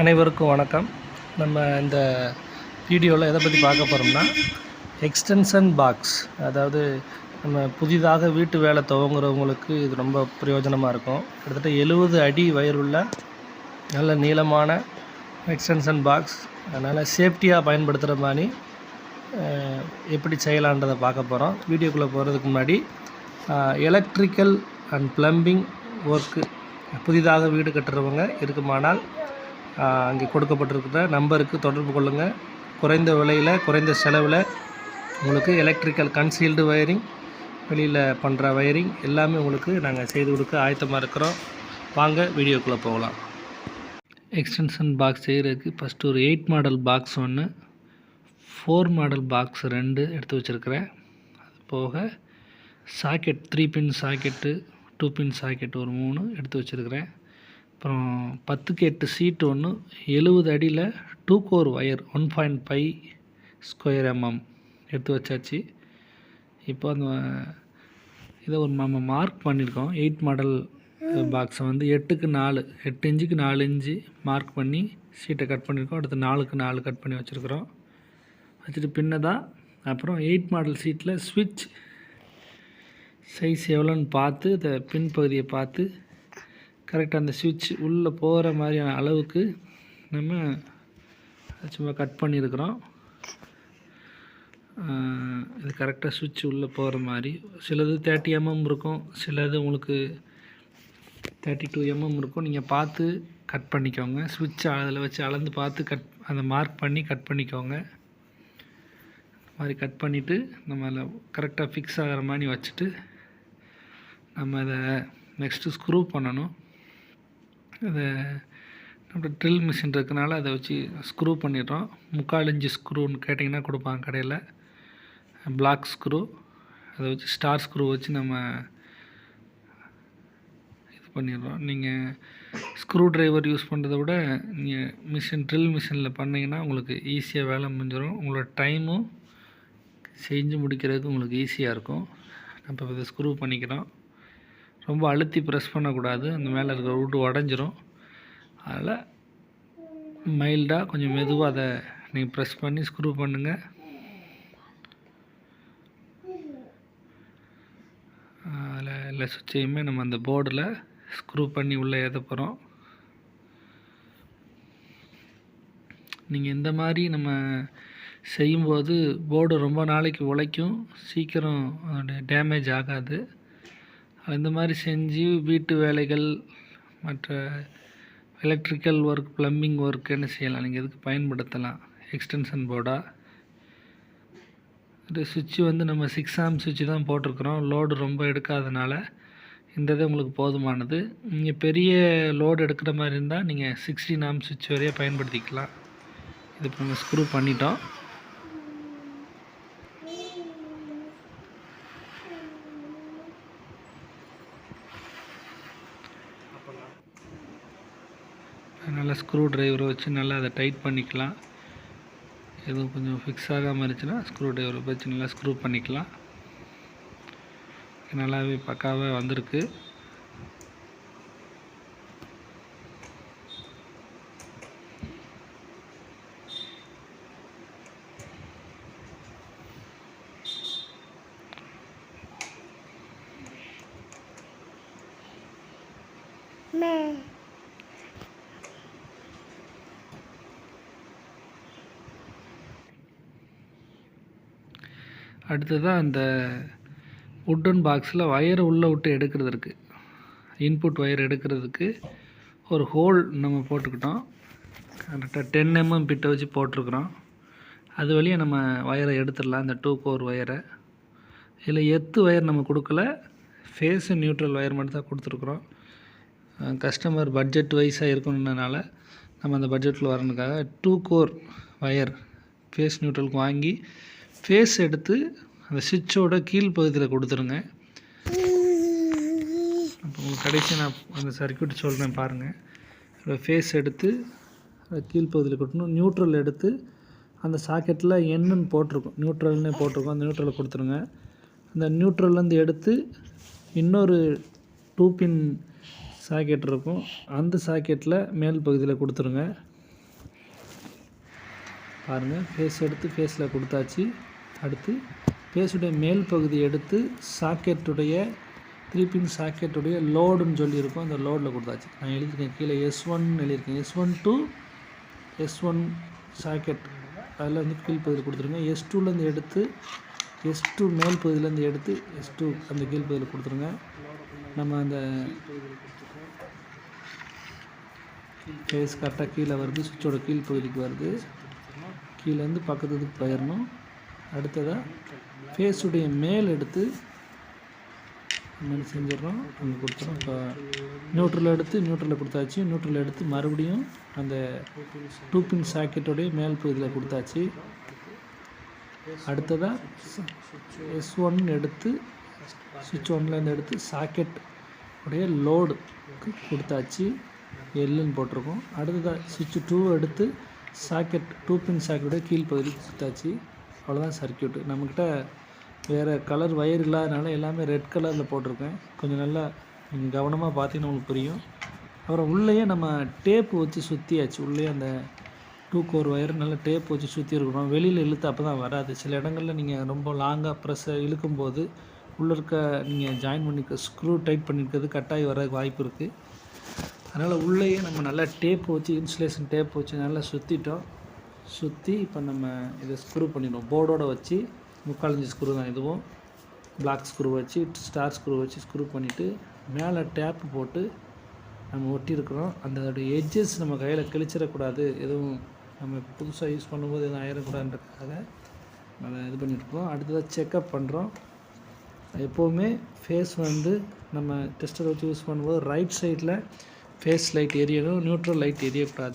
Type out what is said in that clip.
அனைவருக்கும் வணக்கம். நம்ம இந்த வீடியோவில் எதை பற்றி பார்க்க போகிறோம்னா எக்ஸ்டென்ஷன் பாக்ஸ் அதாவது நம்ம புதிதாக வீட்டு வேலை துவங்குறவங்களுக்கு இது ரொம்ப பிரயோஜனமாக இருக்கும். கிட்டத்தட்ட எழுபது அடி வயிறுள்ள நல்ல நீளமான எக்ஸ்டென்ஷன் பாக்ஸ் அதனால் சேஃப்டியாக பயன்படுத்துகிற மாதிரி எப்படி செய்யலான்றதை பார்க்க போகிறோம் வீடியோக்குள்ளே போகிறதுக்கு முன்னாடி எலக்ட்ரிக்கல் அண்ட் ப்ளம்பிங் ஒர்க்கு புதிதாக வீடு கட்டுறவங்க இருக்குமானால் அங்கே கொடுக்கப்பட்டிருக்கிற நம்பருக்கு தொடர்பு கொள்ளுங்கள் குறைந்த விலையில் குறைந்த செலவில் உங்களுக்கு எலக்ட்ரிக்கல் கன்சீல்டு வயரிங் வெளியில் பண்ணுற வயரிங் எல்லாமே உங்களுக்கு நாங்கள் செய்து கொடுக்க ஆயத்தமாக இருக்கிறோம். வாங்க வீடியோக்குள்ளே போகலாம். எக்ஸ்டென்ஷன் பாக்ஸ் செய்கிறதுக்கு ஃபஸ்ட்டு ஒரு எயிட் மாடல் பாக்ஸ் ஒன்று ஃபோர் மாடல் பாக்ஸ் ரெண்டு எடுத்து வச்சுருக்கிறேன். அது போக socket three pin socket two pin socket ஒரு மூணு எடுத்து வச்சுருக்கிறேன். அப்புறம் பத்துக்கு எட்டு சீட்டு ஒன்று எழுபது அடியில் two core wire one point five square mm எடுத்து வச்சாச்சு. இப்போ அந்த இதை ஒரு நம்ம மார்க் பண்ணியிருக்கோம் எயிட் மாடல் பாக்ஸை வந்து எட்டுக்கு நாலு எட்டு இன்ச்சுக்கு நாலு இன்ச்சு மார்க் பண்ணி சீட்டை கட் பண்ணியிருக்கோம் அடுத்து நாலுக்கு நாலு கட் பண்ணி வச்சுருக்குறோம். வச்சுட்டு பின்னதான் அப்புறம் எயிட் மாடல் சீட்டில் ஸ்விட்ச் சைஸ் எவ்வளோன்னு பார்த்து அந்த பின்பகுதியை பார்த்து கரெக்டாக அந்த சுவிட்ச் உள்ளே போகிற மாதிரியான அளவுக்கு நம்ம சும்மா கட் பண்ணியிருக்கிறோம். இது கரெக்டாக சுவிட்ச் உள்ளே போகிற மாதிரி. சிலது தேர்ட்டி எம்எம் இருக்கும். சிலது உங்களுக்கு தேர்ட்டி டூ எம்எம் இருக்கும். நீங்கள் பார்த்து கட் பண்ணிக்கோங்க. சுவிட்ச் அதில் வச்சு அளந்து பார்த்து கட் அதை மார்க் பண்ணி கட் பண்ணிக்கோங்க. இந்த மாதிரி கட் பண்ணிவிட்டு நம்ம அதில் கரெக்டாக ஃபிக்ஸ் ஆகிற மாதிரி வச்சுட்டு நம்ம அதை நெக்ஸ்ட்டு ஸ்க்ரூ பண்ணணும். அதை நம்ம ட்ரில் மிஷின் இருக்கனால அதை வச்சு ஸ்க்ரூ பண்ணிடுறோம். முக்கால் இன்ச்சு ஸ்க்ரூன்னு கேட்டிங்கன்னா கொடுப்பாங்க கடையில். பிளாக் ஸ்க்ரூ அதை வச்சு ஸ்டார் ஸ்க்ரூ வச்சு நம்ம இது பண்ணிடுறோம். நீங்கள் ஸ்க்ரூ டிரைவர் யூஸ் பண்ணுறதை விட நீங்கள் மிஷின் ட்ரில் மிஷினில் பண்ணிங்கன்னா உங்களுக்கு ஈஸியாக வேலை முடிஞ்சிடும் உங்களோட டைமும் செஞ்சு முடிக்கிறதுக்கு உங்களுக்கு ஈஸியாக இருக்கும். நம்ம இதை ஸ்க்ரூ பண்ணிக்கிறோம். ரொம்ப அழுத்தி ப்ரெஸ் பண்ணக்கூடாது. அந்த மேலே இருக்கிற ரூட்டு உடஞ்சிரும். அதில் மைல்டாக கொஞ்சம் மெதுவாக அதை நீங்கள் ப்ரெஸ் பண்ணி ஸ்க்ரூ பண்ணுங்கள் அதில் எல்லா சுவிட்சையுமே நம்ம அந்த போர்டில் ஸ்க்ரூ பண்ணி உள்ளே ஏற்ற போகிறோம் நீங்கள் இந்த மாதிரி நம்ம செய்யும்போது போர்டு ரொம்ப நாளைக்கு உழைக்கும். சீக்கிரம் டேமேஜ் ஆகாது. இந்த மாதிரி செஞ்சு வீட்டு வேலைகள் மற்ற எலக்ட்ரிக்கல் ஒர்க் ப்ளம்பிங் ஒர்க் என்ன செய்யலாம்? நீங்கள் இதுக்கு பயன்படுத்தலாம்? எக்ஸ்டென்ஷன் போர்டாக இந்த சுவிட்சு வந்து நம்ம சிக்ஸ் ஆம் சுவிட்சு தான் போட்டிருக்கிறோம். லோடு ரொம்ப எடுக்காதனால இந்த இது உங்களுக்கு போதுமானது. நீங்கள் பெரிய லோடு எடுக்கிற மாதிரி இருந்தால் நீங்கள் சிக்ஸ்டீன் ஆம் சுவிட்ச் வரைய பயன்படுத்திக்கலாம். இது இப்போ நம்ம ஸ்க்ரூ பண்ணிட்டோம் நல்லா ஸ்க்ரூ டிரைவரை வச்சு நல்லா அதை டைட் பண்ணிக்கலாம். எதுவும் கொஞ்சம் ஃபிக்ஸ் ஆகாமல் இருந்துச்சுன்னா ஸ்க்ரூ டிரைவரை வச்சு நல்லா ஸ்க்ரூ பண்ணிக்கலாம். நல்லாவே பக்காவாக வந்திருக்கு. அடுத்ததாக அந்த உட்டன் பாக்ஸில் ஒயர் உள்ளே விட்டு எடுக்கிறதுக்கு இன்புட் ஒயர் எடுக்கிறதுக்கு ஒரு ஹோல் நம்ம போட்டுக்கிட்டோம். கரெக்டாக டென் எம்எம் பிட்டை வச்சு போட்டிருக்குறோம். அது வழியாக நம்ம ஒயரை எடுத்துடலாம் இந்த டூ கோர் ஒயரை இதில் எத்து ஒயர் நம்ம கொடுக்கல. ஃபேஸு நியூட்ரல் ஒயர் மட்டும் தான் கொடுத்துருக்குறோம் கஸ்டமர் பட்ஜெட் வைஸாக இருக்கணுன்றனால நம்ம அந்த பட்ஜெட்டில் வரணுக்காக டூ கோர் ஒயர் ஃபேஸ் நியூட்ரலுக்கு வாங்கி ஃபேஸ் எடுத்து அந்த சுவிட்சோட கீழ் பகுதியில் கொடுத்துருங்க. அப்போ உங்களுக்கு கடைசி நான் அந்த சர்க்கியூட் சொல்கிறேன் பாருங்கள் ஃபேஸ் எடுத்து கீழ் பகுதியில் கொடுக்கணும். நியூட்ரல் எடுத்து அந்த சாக்கெட்டில் என்னன்னு போட்டிருக்கும். நியூட்ரல்னே போட்டிருக்கோம். அந்த நியூட்ரலை கொடுத்துருங்க. அந்த நியூட்ரல்லேருந்து எடுத்து இன்னொரு டூ பின் சாக்கெட் இருக்கும். அந்த சாக்கெட்டில் மேல் பகுதியில் கொடுத்துருங்க. பாருங்கள் ஃபேஸ் எடுத்து ஃபேஸில் கொடுத்தாச்சு. அடுத்து பேஸுடைய மேல் பகுதி எடுத்து சாக்கெட்டுடைய த்ரீ பின் சாக்கெட்டுடைய லோடுன்னு சொல்லியிருக்கோம். அந்த லோடில் கொடுத்தாச்சு. நான் எழுதியிருக்கேன் கீழே எஸ் ஒன் எழுதியிருக்கேன். S one two S one socket. அதில் வந்து கீழ் பகுதியில் கொடுத்துருங்க எஸ் டூலேருந்து எடுத்து எஸ் டூ மேல் பகுதியிலேருந்து எடுத்து எஸ் டூ அந்த கீழ் பகுதியில் கொடுத்துருங்க. நம்ம அந்த ஃபேஸ் கரெக்டாக கீழே வருது. சுவிட்சோட கீழ் பகுதிக்கு வருது கீழேருந்து பக்கத்துக்கு போயிடணும். அடுத்ததாக ஃபேஸுடைய மேல் எடுத்து மாதிரி செஞ்சிடறோம். அங்கே கொடுத்துறோம் இப்போ நியூட்ரல் எடுத்து நியூட்ரலில் கொடுத்தாச்சு. நியூட்ரல் எடுத்து மறுபடியும் அந்த டூ பின் சாக்கெட்டோடைய மேல் பகுதியில் கொடுத்தாச்சு. அடுத்ததாக எஸ் ஒன் எடுத்து சுவிட்ச் ஒன்லேருந்து எடுத்து சாக்கெட் உடைய லோடுக்கு கொடுத்தாச்சு. எல்லுன்னு போட்டிருக்கோம். அடுத்ததாக சுவிட்ச் டூ எடுத்து சாக்கெட் டூ பின் சாக்கெட்டோட கீழ் பகுதியில் கொடுத்தாச்சு. அவ்வளோதான் சர்க்கியூட்டு நம்மக்கிட்ட வேறு கலர் ஒயர் இல்லாதனால எல்லாமே ரெட் கலரில் போட்டிருக்கேன். கொஞ்சம் நல்லா நீங்கள் கவனமாக பார்த்தீங்கன்னா உங்களுக்கு புரியும். அப்புறம் உள்ளேயே நம்ம டேப்பு வச்சு சுற்றியாச்சு உள்ளே அந்த டூ கோர் ஒயர் நல்லா டேப் வச்சு சுற்றி இருக்கணும் வெளியில் இழுத்து அப்போ தான் வராது. சில இடங்களில் நீங்கள் ரொம்ப லாங்காக ப்ரெஸ்ஸை இழுக்கும்போது உள்ளே இருக்க நீங்கள் ஜாயின் பண்ணிக்க ஸ்க்ரூ டைட் பண்ணியிருக்கிறது கட்டாயி வர வாய்ப்பு இருக்குது அதனால் உள்ளேயே நம்ம நல்லா டேப் வச்சு இன்சுலேஷன் டேப் வச்சு நல்லா சுற்றிட்டோம் சுற்றி இப்போ நம்ம இதை ஸ்க்ரூ பண்ணிடுவோம். போர்டோட வச்சு முக்கால் ஸ்க்ரூ தான் இதுவும். பிளாக் ஸ்க்ரூ வச்சு ஸ்டார் ஸ்க்ரூ வச்சு ஸ்க்ரூ பண்ணிவிட்டு மேலே டேப்பு போட்டு நம்ம ஒட்டியிருக்கிறோம். அந்த அதோடைய எட்ஜஸ் நம்ம கையில் கிழிச்சிடக்கூடாது. எதுவும் நம்ம புதுசாக யூஸ் பண்ணும்போது எதுவும் ஆயிடக்கூடாதுன்றதுக்காக நம்ம இது பண்ணியிருக்கோம் அடுத்ததாக செக்கப் பண்ணுறோம் எப்போவுமே ஃபேஸ் வந்து நம்ம டெஸ்டர் வச்சு யூஸ் பண்ணும்போது ரைட் சைடில் ஃபேஸ் லைட் எரியணும். Neutral light எரியக்கூடாது.